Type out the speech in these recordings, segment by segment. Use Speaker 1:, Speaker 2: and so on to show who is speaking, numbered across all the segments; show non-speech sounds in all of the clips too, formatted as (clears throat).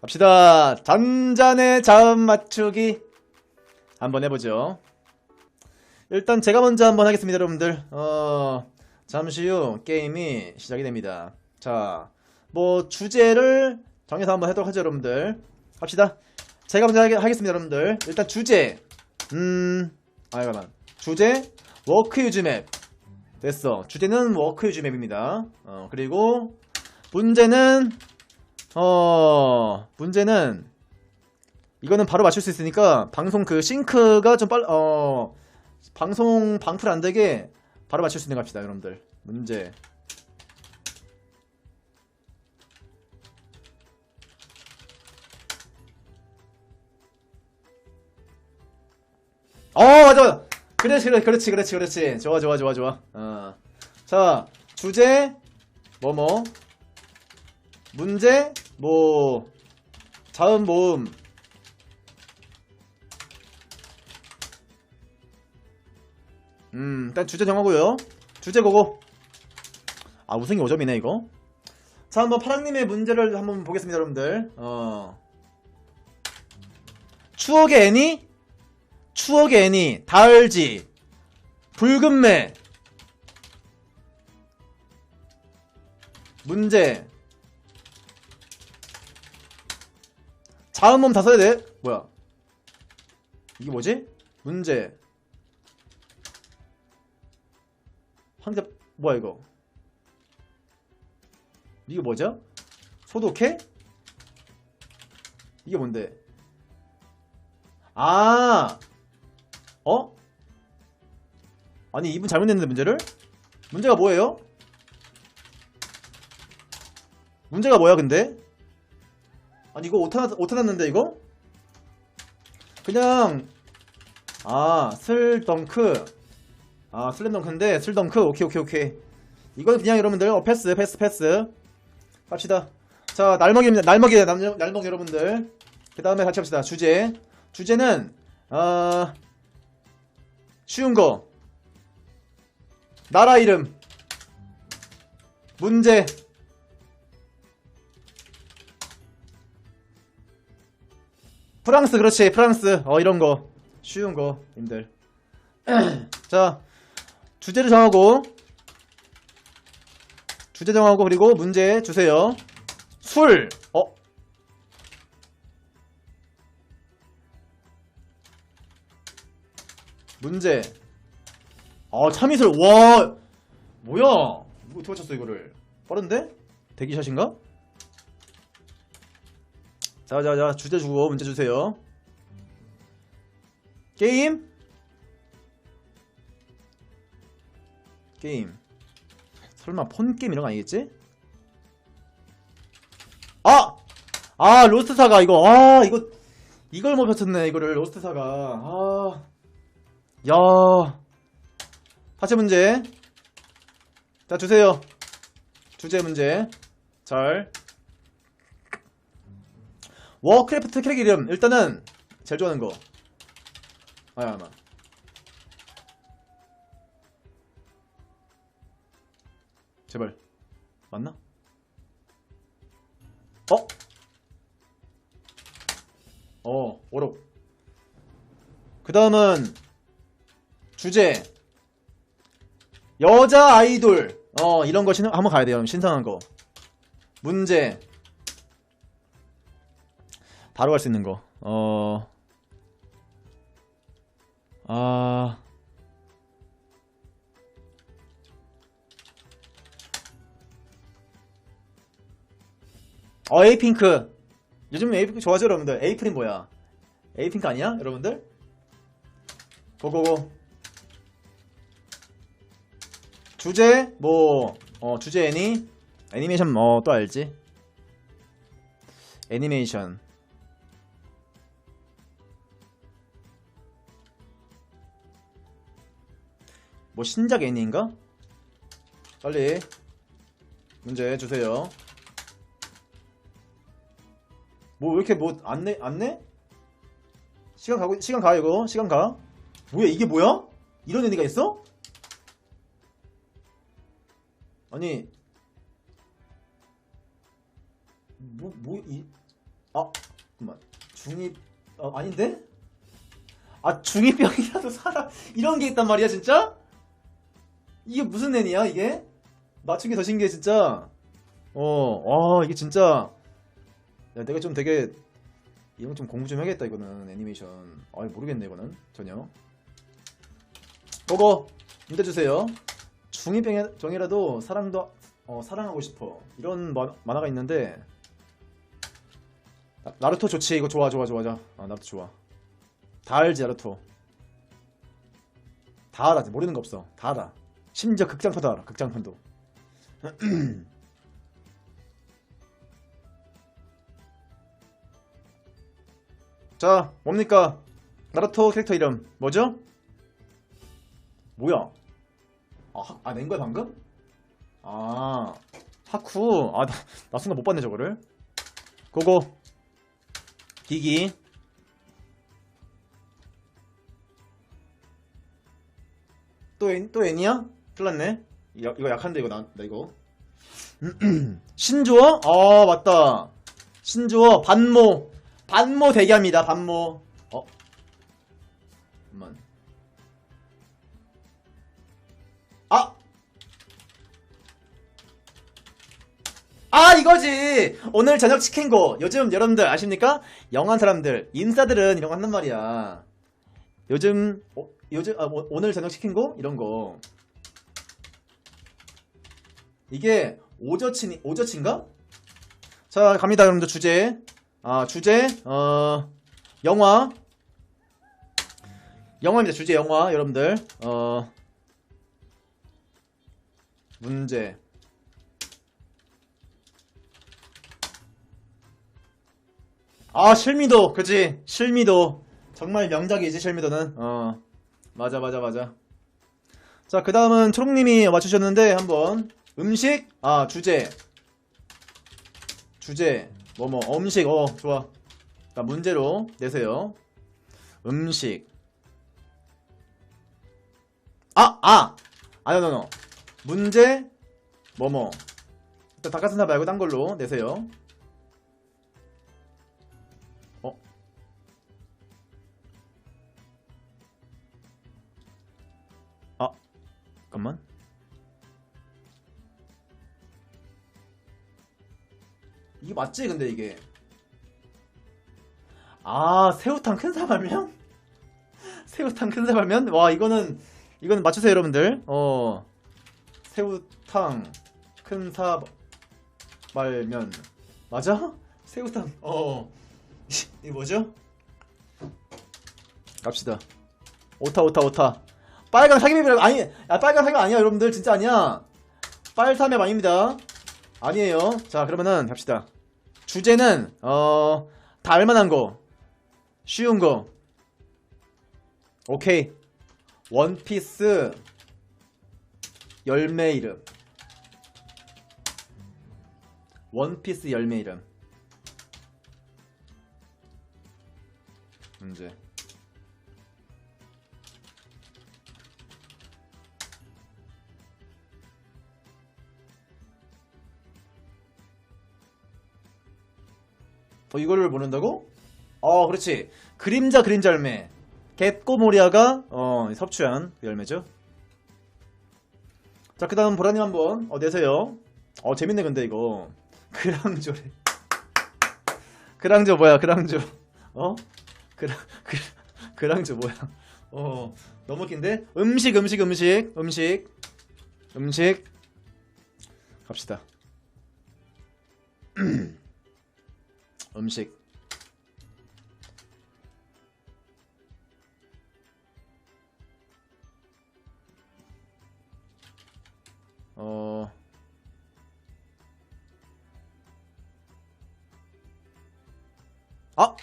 Speaker 1: 갑시다. 잔잔의 자음 맞추기 한번 해보죠. 일단 제가 먼저 한번 하겠습니다, 여러분들. 어, 잠시 후 게임이 시작이 됩니다. 자, 뭐 주제를 정해서 한번 하도록 하죠, 여러분들. 갑시다. 제가 먼저 하겠, 하겠습니다, 여러분들. 일단 주제. 음, 아, 잠깐만. 주제 워크 유즈 맵. 됐어. 주제는 워크 유즈 맵입니다. 어, 그리고 문제는 어, 문제는 이거는 바로 맞출 수 있으니까 방송 그 싱크가 좀 빨, 어, 방송 방풀 안 되게 바로 맞출 수 있는 거 합시다, 여러분들. 문제. 어, 맞아, 맞아. 그렇지, 그래, 그렇지, 그렇지, 그렇지. 좋아, 좋아, 좋아, 좋아. 어. 자, 주제, 뭐뭐. 문제, 뭐, 자음 모음. 음, 일단 주제 정하고요. 주제 고고. 아, 우승이 5점이네, 이거. 자, 한번 파랑님의 문제를 한번 보겠습니다, 여러분들. 어. 추억의 애니? 추억의 애니, 다 알지. 붉은 매. 문제. 자음음 다 써야 돼. 뭐야? 이게 뭐지? 문제. 황자 뭐야 이거? 이게 뭐죠? 소독해? 이게 뭔데? 아, 어? 아니 이분 잘못 냈는데 문제를? 문제가 뭐예요? 문제가 뭐야 근데? 아니 이거 오타, 오타 났는데 이거? 그냥 아 슬덩크. 아 슬램덩크인데 슬덩크. 오케이 오케이 오케이. 이거는 그냥 여러분들 어, 패스 패스 패스. 갑시다. 자 날먹이입니다. 날먹이에요 날, 날먹 여러분들. 그 다음에 같이 합시다. 주제. 주제는 어 쉬운 거. 나라 이름. 문제 프랑스 그렇지. 프랑스. 어 이런 거. 쉬운 거 님들. (clears throat) 자 주제를 정하고 주제 정하고 그리고 문제 주세요. 술. 어? 문제. 아 참이슬. 와! 뭐야? 이거 어떻게 맞췄어 이거를? 빠른데? 대기샷인가? 자자자 주제 주고 문제 주세요 게임 게임 설마 폰게임 이런 거 아니겠지? 아! 아 로스트 사가 이거 아 이거 이걸 못 맞췄네 이거를 로스트 사가 아 야. 파체 문제. 자, 주세요. 주제 문제. 잘. 워크래프트 캐릭 이름. 일단은, 제일 좋아하는 거. 아야, 아마. 제발. 맞나? 어? 어, 오록. 그 다음은, 주제 여자 아이돌 어 이런 거 신, 한번 가야 돼요 신선한 거 문제 바로 갈 수 있는 거 어 아... 어 에이핑크. 요즘 에이핑크 좋아하죠 여러분들? 에이프린 뭐야? 에이핑크 아니야 여러분들? 고고고. 주제? 뭐 어, 주제 애니? 애니메이션 뭐 또 알지? 애니메이션 뭐 신작 애니인가 빨리 문제 주세요 뭐 왜 이렇게 뭐 안내 안내 시간 가고 시간 가 이거 시간 가 뭐야 이게 뭐야 이런 애니가 있어 아니 뭐 뭐 이 아, 잠깐만. 중이, 어, 아닌데? 아, 중이병이라도 살아. 이런 게 있단 말이야, 진짜? 이게 무슨 애니야, 이게? 맞춘 게 더 신기해, 진짜. 어, 와, 이게 진짜. 야, 내가 좀 되게, 이런 거좀 공부 좀 해야겠다, 이거는. 애니메이션. 아, 모르겠네, 이거는. 전혀. 그거, 문제 주세요. 중이병이라도 사랑도, 어, 사랑하고 싶어. 이런 만, 만화가 있는데, 나- 나루토 좋지 이거 좋아 좋아 좋아 좋아 아 나루토 좋아 다 알지 나루토 다 알아 모르는 거 없어 다 알아 심지어 극장판도 알아 극장판도. (clears throat) 자 뭡니까? 나루토 캐릭터 이름 뭐죠? 뭐야? 아, 낸 거야 방금? 아 하쿠. 아 나 나 순간 못 봤네 저거를. 고고. 기기. 또, 애, 또 애니야? 큰일났네? 이거, 이거 약한데 이거 나, 나 이거? (clears throat) 신조어? 아 맞다. 신조어 반모. 반모 대기합니다 반모. 어? 잠깐만. 아! 아 이거지! 오늘 저녁 거. 요즘 여러분들 아십니까? 영한 사람들 인싸들은 이런 거 한단 말이야. 요즘 어, 요즘 아, 오- 오늘 저녁 거? 이런 거 이게 오저치니 오저치인가? 자 갑니다 여러분들 주제. 아 주제 어 영화. 영화입니다 주제 영화 여러분들. 어 문제. 아 실미도 그치 실미도. 정말 명작이지 실미도는. 어 맞아 맞아 맞아. 자 그 다음은 초롱님이 맞추셨는데 한번 음식? 아 주제. 주제. 뭐뭐. 어, 음식. 어 좋아. 자 문제로 내세요. 음식. 아아! 아니요 노노 문제 뭐뭐. 일단 닭가슴살 말고 딴 걸로 내세요 이게 맞지? 근데 이게. 아, 새우탕 큰 사발면? (laughs) 새우탕 큰 사발면? 와, 이거는, 이거는 맞추세요, 여러분들. 어. 새우탕 큰 사발면. 맞아? 새우탕, 어. (laughs) 이게 뭐죠? 갑시다. 오타, 오타, 오타. 빨강 사기맵이라고 아니 야 빨강 사기맵 아니야 여러분들 진짜 아니야 빨사맵 아닙니다 아니에요 자 그러면은 갑시다 주제는 어 다 알만한 거 쉬운 거. 오케이. 원피스 열매 이름. 원피스 열매 이름. 문제 어, 이거를 모른다고? 어, 그렇지. 그림자 그림자 열매. 갯꼬모리아가 어, 섭취한 그 열매죠. 자, 그 다음 보라님 한번 어, 내세요. 어, 재밌네, 근데 이거. (laughs) 그랑조래. 그랑조 뭐야, 그랑조. 어? 그랑, 그, 그랑조 뭐야. 어, 너무 웃긴데? 음식, 음식, 음식, 음식. 음식. 갑시다. (clears throat) 음식 어 아!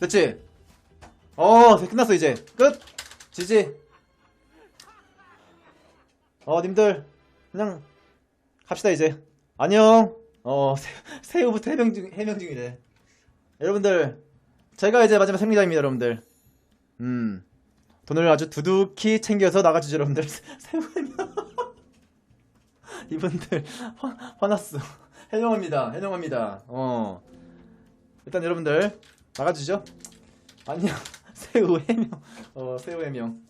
Speaker 1: 됐지? 어, 끝났어, 이제. 끝! 지지. 어, 님들, 그냥, 갑시다, 이제. 안녕. 어, 새, 새우부터 해명 중, 해명 중이래. 여러분들, 제가 이제 마지막 생리자입니다, 여러분들. 음, 돈을 아주 두둑히 챙겨서 나가주죠, 여러분들. (laughs) 새우 해명. (laughs) 이분들 화, 화났어. 해명합니다. 해명합니다. 어. 일단 여러분들 나가주죠. 안녕. (laughs) 새우 해명. 어 새우 해명.